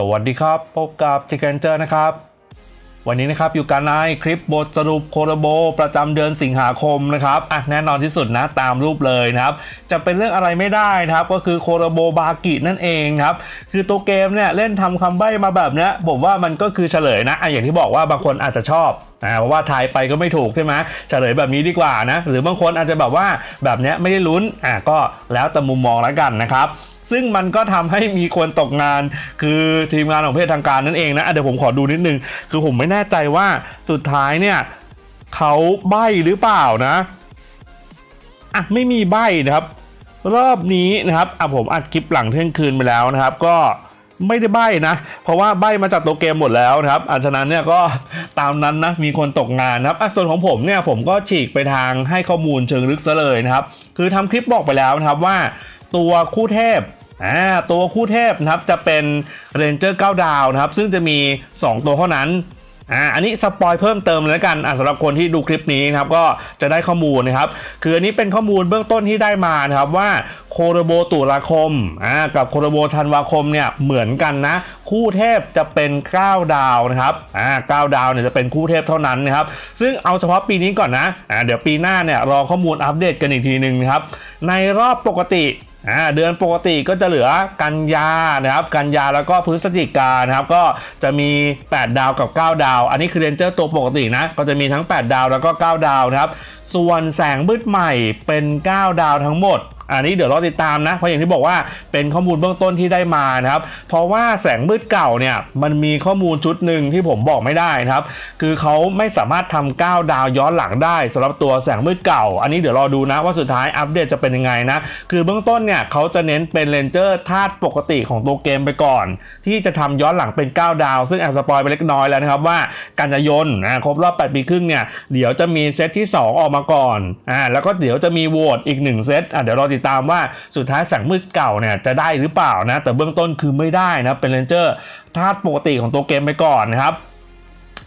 สวัสดีครับ พบกับจิกเกนเจอร์นะครับ วันนี้นะครับอยู่กันในคลิปบทสรุปโคโรโบ ประจำเดือนสิงหาคมนะครับอะแน่นอนที่สุดนะตามรูปเลยนะครับ จะเป็นเรื่องอะไรไม่ได้นะครับก็คือโคโรโบบากินั่นเองครับ คือตัวเกมเนี่ยเล่นทำคำใบ้มาแบบเนี้ยผมว่ามันก็คือเฉลยนะอะอย่างที่บอกว่าบางคนอาจจะชอบอ่าเพราะว่าทายไปก็ไม่ถูกใช่ไหมเฉลยแบบนี้ดีกว่านะ หรือบางคนอาจจะแบบว่าแบบเนี้ยไม่ได้ลุ้นอะก็แล้วแต่มุมมองแล้วกันนะครับ ซึ่งมันก็ทำให้มีคนตกงาน คือทีมงานของเพศทางการนั่นเองนะะเดี๋ยวผมขอดูนิดนึง คือผมไม่แน่ใจว่าสุดท้ายเนี่ยเขาใบ้หรือเปล่านะอะไม่มีใบ้นะครับ รอบนี้นะครับอะผมอัดคลิปหลังเที่ยงคืนไปแล้วนะครับ ก็ไม่ได้ใบ้นะ เพราะว่าใบ้มาจากตัวเกมหมดแล้วนะครับอะฉะนั้นเนี่ยก็ตามนั้นนะ มีคนตกงานนะครับอะส่วนของผมเนี่ยผมก็ฉีกไปทางให้ข้อมูลเชิงลึกซะเลยนะครับ คือทำคลิปบอกไปแล้วนะครับว่า ตัวคู่เทพอ่าตัวคู่เทพนะครับจะเป็นเรนเจอร์9ดาวนะครับ ซึ่งจะมี 2 ตัวเท่านั้นอ่าอันนี้สปอยเพิ่มเติมเลยแล้วกันอ่าสำหรับคนที่ดูคลิปนี้นะครับก็จะได้ข้อมูลนะครับ คืออันนี้เป็นข้อมูลเบื้องต้นที่ได้มานะครับว่าโคโรโบตุลาคมอ่ากับโคโรโบธันวาคมเนี่ยเหมือนกันนะ คู่เทพจะเป็น 9 ดาวนะครับอ่า9ดาวเนี่ยจะเป็นคู่เทพเท่านั้นนะครับซึ่งเอาเฉพาะปีนี้ก่อนนะอ่าเดี๋ยวปีหน้าเนี่ยรอข้อมูลอัปเดตกันอีกทีหนึ่งนะครับในรอบปกติ อ่าเดือนปกติก็จะเหลือกันยานะครับกันยาแล้วก็พฤศจิกานะครับก็จะมี 8 ดาวกับ 9 ดาว อันนี้คือเรนเจอร์ตัวปกตินะก็จะมีทั้ง 8 ดาวแล้วก็ 9 ดาวนะครับส่วนแสงมืดใหม่เป็น 9 ดาวทั้งหมด อันนี้เดี๋ยวรอติดตามนะ เพราะอย่างที่บอกว่าเป็นข้อมูลเบื้องต้นที่ได้มานะครับ เพราะว่าแสงมืดเก่าเนี่ยมันมีข้อมูลชุดหนึ่งที่ผมบอกไม่ได้นะครับ คือเขาไม่สามารถทำ9ดาวย้อนหลังได้สำหรับตัวแสงมืดเก่า อันนี้เดี๋ยวรอดูนะว่าสุดท้ายอัปเดตจะเป็นยังไงนะ คือเบื้องต้นเนี่ยเขาจะเน้นเป็นเลนเจอร์ธาตุปกติของตัวเกมไปก่อน ที่จะทำย้อนหลังเป็น 9 ดาว ซึ่งแอบสปอยไปเล็กน้อยแล้วนะครับว่ากันยายนนะครบรอบ 8 ปีครึ่งเนี่ยเดี๋ยวจะมีเซตที่ 2 ออกมาก่อนอ่าแล้วก็เดี๋ยวจะมีโหวตอีก1เซตอะเดี๋ยวรอติดตามว่าสุดท้ายแสงมืดเก่าเนี่ยจะได้หรือเปล่านะ แต่เบื้องต้นคือไม่ได้นะเป็นเลนเจอร์ธาตุปกติของตัวเกมไปก่อนนะครับ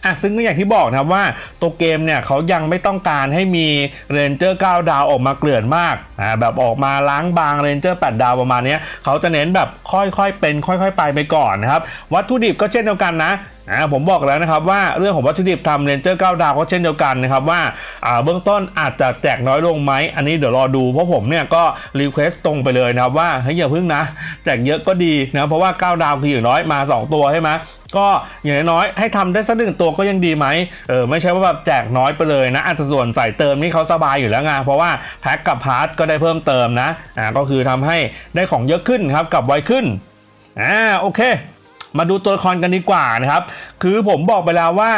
อะซึ่งก็อย่างที่บอกนะครับว่าตัวเกมเนี่ยเขายังไม่ต้องการให้มีเรนเจอร์9ดาวออกมาเกลื่อนมากอ่าแบบออกมาล้างบางเรนเจอร์8ดาวประมาณนี้เขาจะเน้นแบบค่อยๆเป็น ค่อย ๆ ไปไปก่อนนะครับ วัตถุดิบก็เช่นเดียวกันนะอ่าผมบอกแล้วนะครับว่าเรื่องของวัตถุดิบทำเรนเจอร์9ดาวก็เช่นเดียวกันนะครับว่าอ่าเบื้องต้นอาจจะแจกน้อยลงไหมอันนี้เดี๋ยวรอดูเพราะผมเนี่ยก็รีเควสตรงไปเลยนะครับว่าเฮ้ยอย่าพึ่งนะ แจกเยอะก็ดีนะเพราะว่า9ดาวคืออย่างน้อยมา 2 ตัวใช่ไหมก็อย่างน้อยๆให้ทำได้สักหนึ่งตัวก็ยังดีไหมเออไม่ใช่ว่าแบบแจกน้อยไปเลยนะอาจจะส่วนใส่เติมนี่เขาสบายอยู่แล้วไงเพราะว่าแพ็กกับพาร์ทก็ได้เพิ่มเติมนะอ่าก็คือทำให้ได้ของเยอะขึ้นครับกับไวขึ้นอ่าโอเค มาดูตัวละครกันดีกว่านะครับ คือผมบอกไปแล้วว่า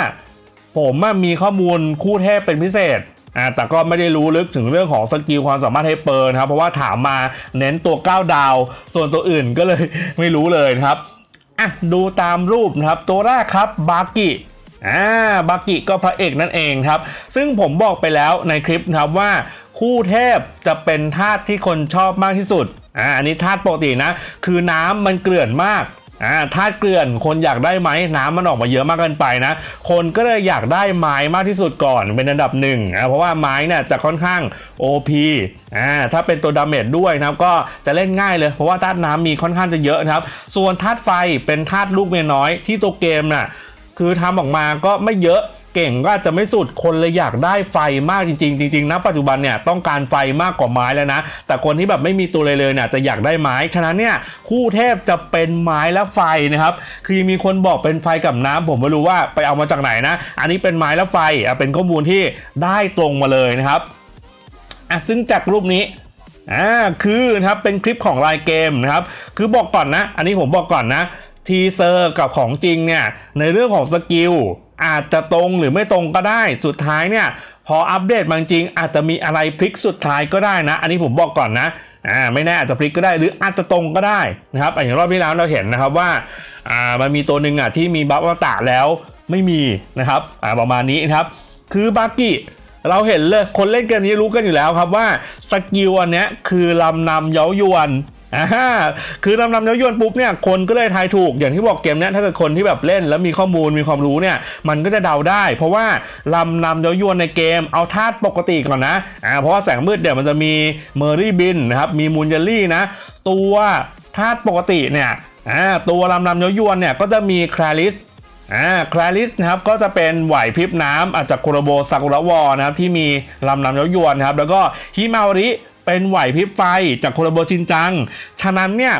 ผมมีข้อมูลคู่เทพเป็นพิเศษอ่าแต่ก็ไม่ได้รู้ลึกถึงเรื่องของสกิลความสามารถให้เปิร์นะครับ เพราะว่าถามมาเน้นตัว 9 ดาว ส่วนตัวอื่นก็เลยไม่รู้เลยครับอะดูตามรูปนะครับ ตัวแรกครับบากิอ่าบากิก็พระเอกนั่นเองครับ ซึ่งผมบอกไปแล้วในคลิปนะครับว่าคู่เทพจะเป็นธาตุที่คนชอบมากที่สุดอ่าอันนี้ธาตุปกตินะ คือน้ำมันเกลื่อนมาก อ่าธาตุเกลื่อนคนอยากได้ไหมน้ำมันออกมาเยอะมากเกินไปนะ คนก็เลยอยากได้ไม้มากที่สุดก่อนเป็นอันดับหนึ่งนะเพราะว่าไม้เนี่ยจะค่อนข้าง OP อ่าถ้าเป็นตัวดาเมจด้วยนะครับก็จะเล่นง่ายเลย เพราะว่าธาตุน้ำมีค่อนข้างจะเยอะนะครับ ส่วนธาตุไฟเป็นธาตุลูกเมียน้อยที่ตัวเกมน่ะคือทำออกมาก็ไม่เยอะ เก่งก็อาจจะไม่สุดคนเลยอยากได้ไฟมากจริง ๆ จริงๆนะปัจจุบันเนี่ยต้องการไฟมากกว่าไม้แล้วนะ แต่คนที่แบบไม่มีตัวเลยเลยเนี่ยจะอยากได้ไม้ ฉะนั้นเนี่ยคู่เทพจะเป็นไม้และไฟนะครับคือมีคนบอกเป็นไฟกับน้ำผมไม่รู้ว่าไปเอามาจากไหนนะ อันนี้เป็นไม้และไฟอะเป็นข้อมูลที่ได้ตรงมาเลยนะครับอะซึ่งจากรูปนี้อ่าคือนะครับเป็นคลิปของรายเกมนะครับคือบอกก่อนนะ อันนี้ผมบอกก่อนนะทีเซอร์กับของจริงเนี่ยในเรื่องของสกิล อาจจะตรงหรือไม่ตรงก็ได้สุดท้ายเนี่ยพออัปเดตมางจริง อาจจะมีอะไรพลิกสุดท้ายก็ได้นะ อันนี้ผมบอกก่อนนะอ่าไม่แน่อาจจะพลิกก็ได้หรืออาจจะตรงก็ได้นะครับอย่างรอบที่แล้วเราเห็นนะครับว่าอ่ามันมีตัวหนึ่งอะที่มีบัฟอวตาแล้วไม่มีนะครับอ่าประมาณนี้นะครับคือบากิเราเห็นเลยคนเล่นเกมนี้รู้กันอยู่แล้วครับว่าสกิลอันนี้คือลำนำเย้ายวน อ่าคือลำนำเย้ายวนปุ๊บเนี่ยคนก็เลยทายถูกอย่างที่บอกเกมเนี้ยถ้าเกิดคนที่แบบเล่นแล้วมีข้อมูลมีความรู้เนี่ยมันก็จะเดาได้ เพราะว่าลำนำเย้ายวนในเกมเอาธาตุปกติก่อนนะอ่าเพราะว่าแสงมืดเดี๋ยวมันจะมีเมอรี่บินนะครับมีมูนเยลลี่นะ ตัวธาตุปกติเนี่ยอ่าตัวลำนำเย้ายวนเนี่ยก็จะมีคลาริสอ่าคลาริสนะครับก็จะเป็นไหวพริบน้ำอาจจะโคโรโบซากุระวอนะครับที่มีลำนำเย้ายวนนะครับแล้วก็ฮิมาวริ เป็นไหวพริบไฟจากโคโรโบชินจัง ฉะนั้นเนี่ย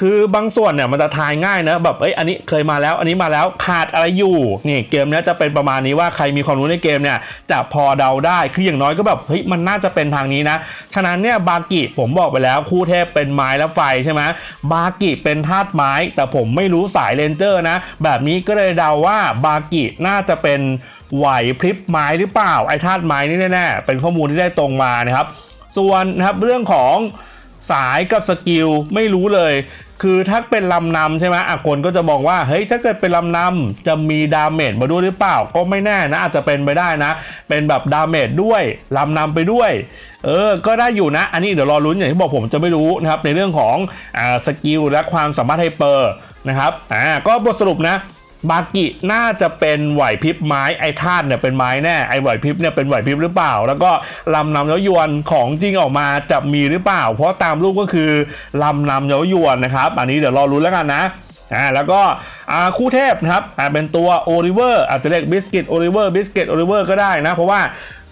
คือบางส่วนเนี่ยมันจะทายง่ายนะแบบเอ้ยอันนี้เคยมาแล้ว อันนี้มาแล้วขาดอะไรอยู่นี่เกมเนี้ยจะเป็นประมาณนี้ว่าใครมีความรู้ในเกมเนี่ยจะพอเดาได้คืออย่างน้อยก็แบบเฮ้ยมันน่าจะเป็นทางนี้นะ ฉะนั้นเนี่ยบากิผมบอกไปแล้วคู่เทพเป็นไม้และไฟใช่ไหมบากิเป็นธาตุไม้ แต่ผมไม่รู้สายเลนเจอร์นะ แบบนี้ก็เลยเดาว่าบากิน่าจะเป็นไหวพริบไม้หรือเปล่าไอ้ธาตุไม้นี่แน่ๆเป็นข้อมูลที่ได้ตรงมานะครับ ส่วนนะครับเรื่องของสายกับสกิลไม่รู้เลย คือถ้าเป็นลำนำใช่ไหมอะคนก็จะบอกว่าเฮ้ยถ้าเกิดเป็นลำนำจะมีดาเมจมาด้วยหรือเปล่า ก็ไม่แน่นะอาจจะเป็นไปได้นะ เป็นแบบดาเมจด้วยลำนำไปด้วย เออ ก็ได้อยู่นะ อันนี้เดี๋ยวรอลุ้นอย่างที่บอกผมจะไม่รู้นะครับในเรื่องของอ่าสกิลและความสามารถไฮเปอร์นะครับอ่าก็บทสรุปนะ บากิน่าจะเป็นไหวพริบไม้ไอ้ธาตุเนี่ยเป็นไม้แน่ไอ้ไหวพริบเนี่ยเป็นไหวพริบหรือเปล่า แล้วก็ลำนำเย้ายวนของจริงออกมาจะมีหรือเปล่า เพราะตามรูปก็คือลำนำเย้ายวนนะครับ อันนี้เดี๋ยวรอรู้แล้วกันนะ อ่าแล้วก็คู่เทพนะครับอ่าเป็นตัวโอริเวอร์อาจจะเรียกบิสกิตโอริเวอร์บิสกิตโอริเวอร์ก็ได้นะ เพราะว่า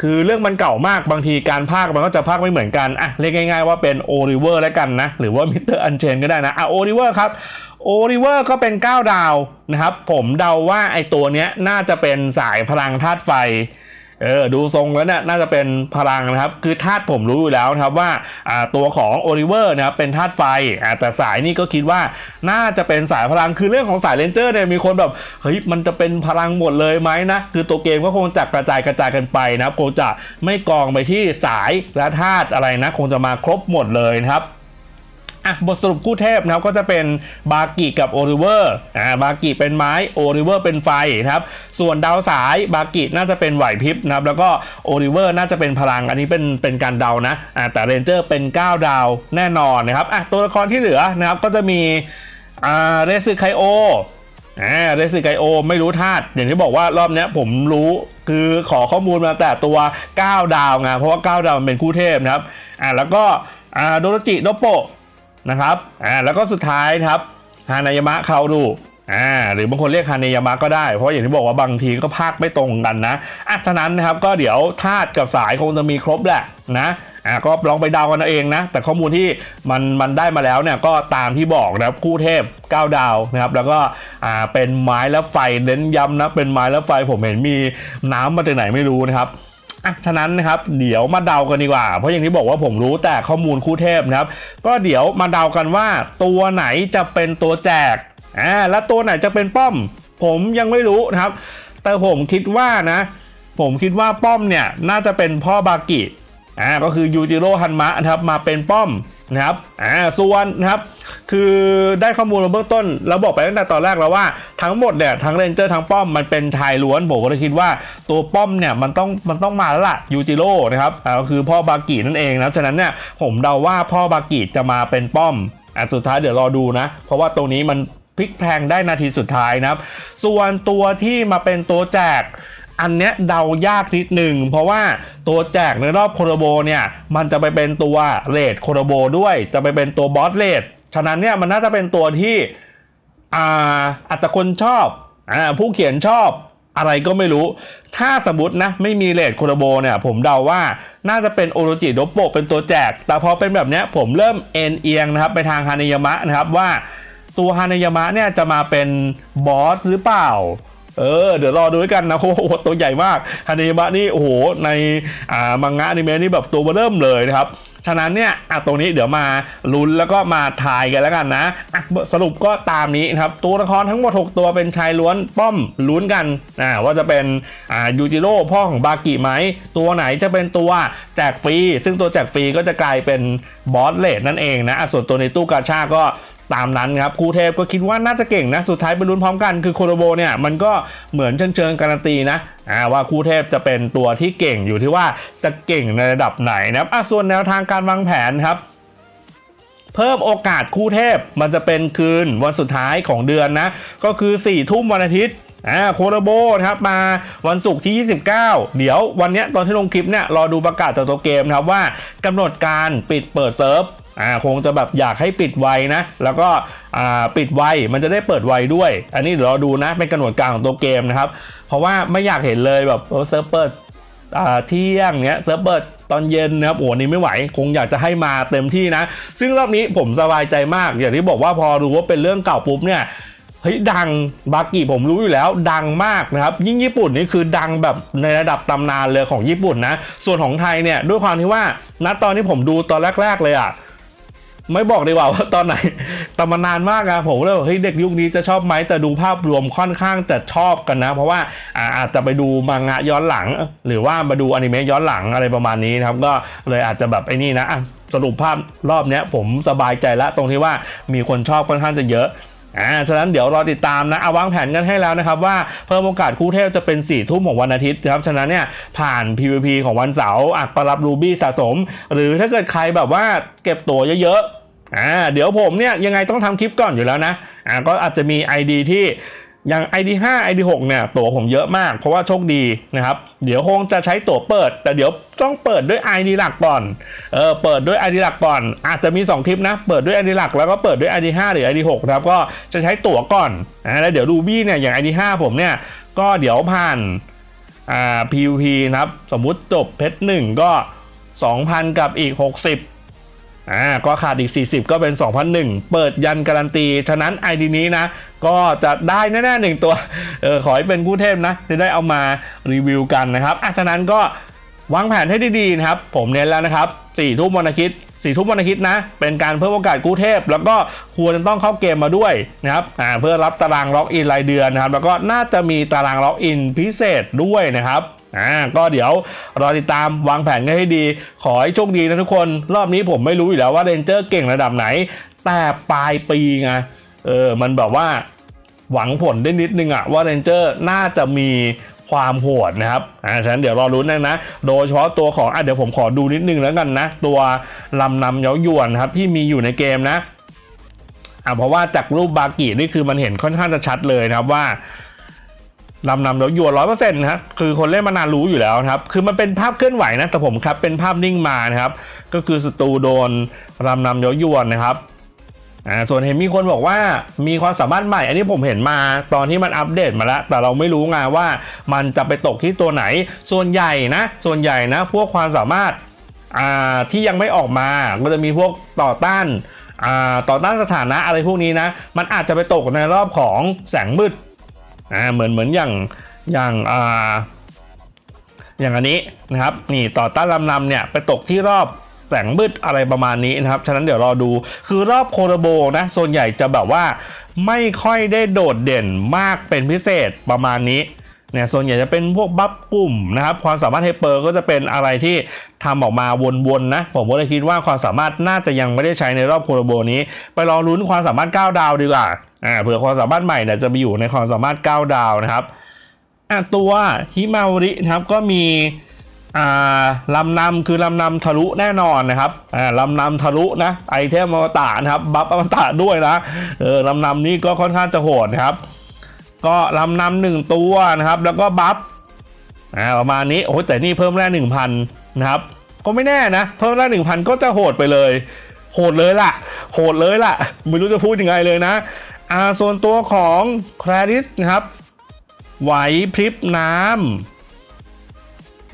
คือเรื่องมันเก่ามากบางทีการพากันก็จะพากไม่เหมือนกันอะเรียกง่ายๆว่าเป็นโอริเวอร์แล้วกันนะ หรือว่ามิสเตอร์อันเชนก็ได้นะอะโอริเวอร์ครับโอริเวอร์ก็เป็น 9 ดาวนะครับ ผมเดาว่าไอตัวเนี้ยน่าจะเป็นสายพลังธาตุไฟ เออดูทรงแล้วเนี่ยน่าจะเป็นพลังนะครับ คือธาตุผมรู้อยู่แล้วนะครับว่าตัวของโอริเวอร์นะครับเป็นธาตุไฟแต่สายนี่ก็คิดว่าน่าจะเป็นสายพลังคือเรื่องของสายเลนเจอร์เนี่ยมีคนแบบเฮ้ยมันจะเป็นพลังหมดเลยไหมนะคือตัวเกมก็คงจะกระจายกระจายกันไปนะครับคงจะไม่กองไปที่สายและธาตุอะไรนะ คงจะมาครบหมดเลยนะครับ อะบทสรุปคู่เทพนะครับก็จะเป็นบากิกับโอริเวอร์อ่าบากิเป็นไม้โอริเวอร์เป็นไฟนะครับส่วนดาวสายบากิน่าจะเป็นไหวพริบนะครับแล้วก็โอริเวอร์น่าจะเป็นพลังอันนี้เป็นเป็นการเดานะอ่าแต่เรนเจอร์เป็น 9 ดาวแน่นอนนะครับอะตัวละครที่เหลือนะครับก็จะมีอ่าเรซึไคโออ่าเรซึไคโอไม่รู้ธาตุอย่างที่บอกว่ารอบนี้ผมรู้คือขอข้อมูลมาแต่ตัว 9 ดาวไงเพราะว่า 9 ดาวมันเป็นคู่เทพนะครับอ่าแล้วก็อ่าโดโรจิโดโปะ นะครับอ่าแล้วก็สุดท้ายครับฮานายามะคาดูอ่าหรือบางคนเรียกฮานายามะก็ได้ เพราะอย่างที่บอกว่าบางทีก็ภาคไม่ตรงกันนะอะฉะนั้นนะครับก็เดี๋ยวธาตุกับสายคงจะมีครบแหละนะอ่าก็ลองไปเดากันเอาเองนะ แต่ข้อมูลที่มันมันได้มาแล้วเนี่ยก็ตามที่บอกนะครับคู่เทพ 9 ดาวนะครับแล้วก็อ่าเป็นไม้และไฟเน้นย้ำนะเป็นไม้และไฟผมเห็นมีน้ำมาจากไหนไม่รู้นะครับ อะฉะนั้นนะครับเดี๋ยวมาเดากันดีกว่า เพราะอย่างที่บอกว่าผมรู้แต่ข้อมูลคู่เทพนะครับ ก็เดี๋ยวมาเดากันว่า ตัวไหนจะเป็นตัวแจกอ่าและตัวไหนจะเป็นป้อม ผมยังไม่รู้นะครับ แต่ผมคิดว่านะ ผมคิดว่าป้อมเนี่ยน่าจะเป็นพ่อบากิอ่าก็คือยูจิโร่ฮันมะนะครับมาเป็นป้อม นะครับอ่าส่วนนะครับ คือได้ข้อมูลมาเบื้องต้นเราบอกไปตั้งแต่ตอนแรกแล้วว่าทั้งหมดเนี่ยทั้งเรนเจอร์ทั้งป้อมมันเป็นชายล้วนผมก็เลยคิดว่าตัวป้อมเนี่ยมันต้องมันต้องมาแล้วล่ะยูจิโร่นะครับอ่าก็คือพ่อบากินั่นเองนะฉะนั้นเนี่ยผมเดาว่าพ่อบากิจะมาเป็นป้อมอะสุดท้ายเดี๋ยวรอดูนะ เพราะว่าตรงนี้มันพลิกแพลงได้นาทีสุดท้ายนะครับ ส่วนตัวที่มาเป็นตัวแจก อันเนี้ยเดายากนิดหนึ่งเพราะว่าตัวแจกในรอบโคโรโบเนี่ยมันจะไปเป็นตัวเลดโคโรโบด้วย จะไปเป็นตัวบอสเลดฉะนั้นเนี่ยมันน่าจะเป็นตัวที่อ่าอาจจะคนชอบอ่าผู้เขียนชอบอะไรก็ไม่รู้ ถ้าสมมตินะ ไม่มีเลดโคโรโบเนี่ย ผมเดาว่าน่าจะเป็นโอโรจิโดโปเป็นตัวแจก แต่พอเป็นแบบเนี้ยผมเริ่มเอ็นเอียงนะครับ ไปทางฮานิยามะนะครับว่าตัวฮานายามะเนี่ยจะมาเป็นบอสหรือเปล่า เออเดี๋ยวรอดูด้วยกันนะโอ้โหตัวใหญ่มากฮานายามะนี่โอ้โหในอ่ามังงะอนิเมะนี่แบบตัวเบอร์เริ่มเลยนะครับฉะนั้นเนี่ยอะตรงนี้เดี๋ยวมาลุ้นแล้วก็มาทายกันแล้วกันนะอะสรุปก็ตามนี้นะครับ ตัวละครทั้งหมด 6 ตัวเป็นชายล้วนป้อมลุ้นกันอ่าว่าจะเป็นอ่ายูจิโร่พ่อของบากิไหม ตัวไหนจะเป็นตัวแจกฟรี ซึ่งตัวแจกฟรีก็จะกลายเป็นบอสเลดนั่นเองนะอะส่วนตัวในตู้กาชาก็ ตามนั้นครับครูเทพก็คิดว่าน่าจะเก่งนะ สุดท้ายไปลุ้นพร้อมกันคือโคโรโบเนี่ยมันก็เหมือนเชิงเชิงการันตีนะว่าครูเทพจะเป็นตัวที่เก่งอยู่ที่ว่าจะเก่งในระดับไหนนะครับอะส่วนแนวทางการวางแผนครับเพิ่มโอกาสคู่เทพมันจะเป็นคืนวันสุดท้ายของเดือนนะ ก็คือ4ี่ทุ่มวันอาทิตย์อ่าโคโรโบนะครับมาวันศุกร์ที่ 29 เดี๋ยววันนี้ตอนที่ลงคลิปเนี่ยรอดูประกาศจากตัวเกมนะครับว่ากำหนดการปิดเปิดเซิร์ฟ อ่าคงจะแบบอยากให้ปิดไวนะ แล้วก็อ่าปิดไวมันจะได้เปิดไวด้วย อันนี้เดี๋ยวเราดูนะเป็นกำหนดการของตัวเกมนะครับ เพราะว่าไม่อยากเห็นเลยแบบเออเซิร์ฟเปิดอ่าเที่ยงเนี้ยเซิร์ฟเปิดตอนเย็นนะครับโอ้นี่ไม่ไหว คงอยากจะให้มาเต็มที่นะ ซึ่งรอบนี้ผมสบายใจมาก อย่างที่บอกว่าพอรู้ว่าเป็นเรื่องเก่าปุ๊บเนี่ยเฮ้ยดังบากิผมรู้อยู่แล้วดังมากนะครับ ยิ่งญี่ปุ่นนี่คือดังแบบในระดับตำนานเลยของญี่ปุ่นนะ ส่วนของไทยเนี่ยด้วยความที่ว่าณตอนที่ผมดูตอนแรก ๆ เลยอะ ไม่บอกดีกว่าว่าตอนไหนแต่มานานมากอะผมเลยบอกเฮ้ยเด็กยุคนี้จะชอบไหมแต่ดูภาพรวมค่อนข้างจะชอบกันนะ เพราะว่าอาจจะไปดูมังงะย้อนหลัง หรือว่ามาดูอนิเมะย้อนหลังอะไรประมาณนี้นะครับ ก็เลยอาจจะแบบไอ้นี่นะสรุปภาพรอบนี้ผมสบายใจแล้วตรงที่ว่ามีคนชอบค่อนข้างจะเยอะ อ่า ฉะนั้นเดี๋ยวรอติดตามนะ เอาวางแผนกันให้แล้วนะครับว่าเพิ่มโอกาสคู่เทพจะเป็น4ี่ทุ่มของวันอาทิตย์ครับ ฉะนั้นเนี่ยผ่าน PVP ของวันเสาร์อะก็รับรูบี้สะสม หรือถ้าเกิดใครแบบว่าเก็บตัวเยอะๆ อ่า เดี๋ยวผมเนี่ยยังไงต้องทำคลิปก่อนอยู่แล้วนะ อ่า ก็อาจจะมี ID ที่ อย่าง ID 5 ID 6 เนี่ยตั๋วผมเยอะมาก เพราะว่าโชคดีนะครับ เดี๋ยวคงจะใช้ตั๋วเปิด แต่เดี๋ยวต้องเปิดด้วย ID หลักก่อนเออเปิดด้วย ID หลักก่อน อาจจะมี 2 คลิปนะ เปิดด้วย ID หลักแล้วก็เปิดด้วย ID 5 หรือ ID 6 นะครับก็จะใช้ตั๋วก่อนนะแล้วเดี๋ยวรูบี้เนี่ยอย่าง ID 5 ผมเนี่ยก็เดี๋ยวผ่านอ่า PVP นะครับสมมุติจบเพชร1ก็ 2,000 กับอีก 60อ่าก็ขาดอีก 40 ก็เป็น 2,001 เปิดยันการันตี ฉะนั้น ID นี้นะ ก็จะได้แน่ๆหนึ่งตัวเออขอให้เป็นคู่เทพนะ จะได้เอามารีวิวกันนะครับอะฉะนั้นก็วางแผนให้ดีๆนะครับ ผมเน้นแล้วนะครับ4ทุ่มวันอาทิตย์สี่ทุ่มวันอาทิตย์นะ เป็นการเพิ่มโอกาสกู้เทพ แล้วก็ควรจะต้องเข้าเกมมาด้วยนะครับอ่าเพื่อรับตารางล็อกอินรายเดือนนะครับ แล้วก็น่าจะมีตารางล็อกอินพิเศษด้วยนะครับอ่าก็เดี๋ยวรอติดตามวางแผนกันให้ดี ขอให้โชคดีนะทุกคน รอบนี้ผมไม่รู้อยู่แล้วว่าเรนเจอร์เก่งระดับไหน แต่ปลายปีไงเออมันแบบว่า หวังผลได้นิดนึงอะว่าเรนเจอร์น่าจะมีความโหดนะครับอ่าฉะนั้นเดี๋ยวรอรุ้นนะนะ โดยเฉพาะตัวของอะเดี๋ยวผมขอดูนิดนึงแล้วกันนะ ตัวลำนำเย้ายวนครับที่มีอยู่ในเกมนะอ่าเพราะว่าจากรูปบากินี่คือมันเห็นค่อนข้างจะชัดเลยนะครับว่าลำนำเย้ายวนร้อยเปอร์เซ็นต์นะครับคือคนเล่นมานานรู้อยู่แล้วครับ คือมันเป็นภาพเคลื่อนไหวนะ แต่ผมครับเป็นภาพนิ่งมานะครับ ก็คือศัตรูโดนลำนำเย้ายวนนะครับ อ่าส่วนเห็นมีคนบอกว่ามีความสามารถใหม่ อันนี้ผมเห็นมาตอนที่มันอัปเดตมาแล้ว แต่เราไม่รู้ไงว่ามันจะไปตกที่ตัวไหน ส่วนใหญ่นะ ส่วนใหญ่นะ พวกความสามารถอ่าที่ยังไม่ออกมา ก็จะมีพวกต่อต้านอ่าต่อต้านสถานะอะไรพวกนี้นะ มันอาจจะไปตกในรอบของแสงมืดอ่าเหมือนเหมือนอย่างอย่างอ่าอย่างอันนี้นะครับนี่ต่อต้านลำนำเนี่ยไปตกที่รอบ แสงมืดอะไรประมาณนี้นะครับ ฉะนั้นเดี๋ยวรอดู คือรอบโคโรโบนะส่วนใหญ่จะแบบว่าไม่ค่อยได้โดดเด่นมากเป็นพิเศษประมาณนี้เนี่ยส่วนใหญ่จะเป็นพวกบัฟกลุ่มนะครับ ความสามารถไฮเปอร์ก็จะเป็นอะไรที่ทำออกมาวนๆนะ ผมก็เลยคิดว่าความสามารถน่าจะยังไม่ได้ใช้ในรอบโคโรโบนี้ ไปรอลุ้นความสามารถ 9 ดาวดีกว่าอ่าเผื่อความสามารถใหม่เนี่ยจะไปอยู่ในความสามารถ 9 ดาวนะครับอะตัวฮิมาวรินะครับก็มี อ่าลำนำคือลำนำทะลุแน่นอนนะครับอ่าลำนำทะลุนะไอเทมอมตะนะครับบัฟอมตะด้วยนะเออลำนำนี่ก็ค่อนข้างจะโหดนะครับ ก็ลำนำหนึ่งตัวนะครับ แล้วก็บัฟอ่าประมาณนี้โอ้แต่นี่เพิ่มแร่หนึ่งพันนะครับ ก็ไม่แน่นะ เพิ่มแร่หนึ่งพันก็จะโหดไปเลย โหดเลยล่ะ โหดเลยล่ะ ไม่รู้จะพูดยังไงเลยนะอ่าส่วนตัวของคลาริสนะครับไหวพริบน้ำ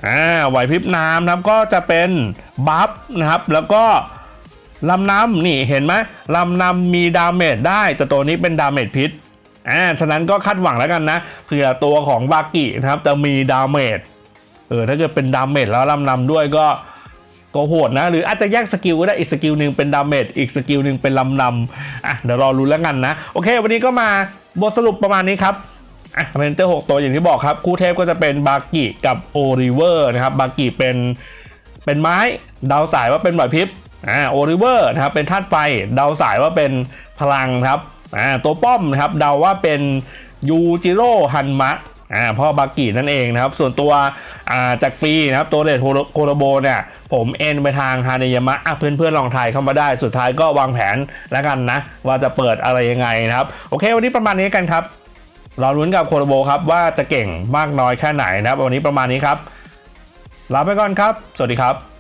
อ่าไหวพริบน้ำนะครับก็จะเป็นบัฟนะครับ แล้วก็ลำน้ำนี่เห็นไหมลำน้ำมีดาเมจได้ แต่ตัวนี้เป็นดาเมจพิษอ่าฉะนั้นก็คาดหวังแล้วกันนะเผื่อตัวของบากินะครับจะมีดาเมจเออถ้าเกิดเป็นดาเมจแล้วลำนำด้วยก็ก็โหดนะ หรืออาจจะแยกสกิลก็ได้อีกสกิลหนึ่งเป็นดาเมจอีกสกิลหนึ่งเป็นลำนำอะเดี๋ยวรอรู้นแล้วกันนะ โอเค วันนี้ก็มาบทสรุปประมาณนี้ครับ อะเรนเจอร์6ตัวอย่างที่บอกครับ คู่เทพก็จะเป็นบากิกับโอริเวอร์นะครับบากิเป็นเป็นไม้ดาวสายว่าเป็นไหวพริบอ่าโอริเวอร์นะครับเป็นธาตุไฟดาวสายว่าเป็นพลังครับอ่าตัวป้อมนะครับเดาว่าเป็นยูจิโร่ฮันมะอ่าพ่อบากินั่นเองนะครับ ส่วนตัวอ่าจากฟรีนะครับตัวเดทโคโรโบเนี่ยผมเอ็นไปทางฮาเนยามะอะเพื่อนๆลองทายเข้ามาได้ สุดท้ายก็วางแผนแล้วกันนะ ว่าจะเปิดอะไรยังไงนะครับ โอเค วันนี้ประมาณนี้กันครับ เราลุ้นกับโคโรโบครับว่าจะเก่งมากน้อยแค่ไหนนะครับ วันนี้ประมาณนี้ครับลาไปก่อนครับ สวัสดีครับ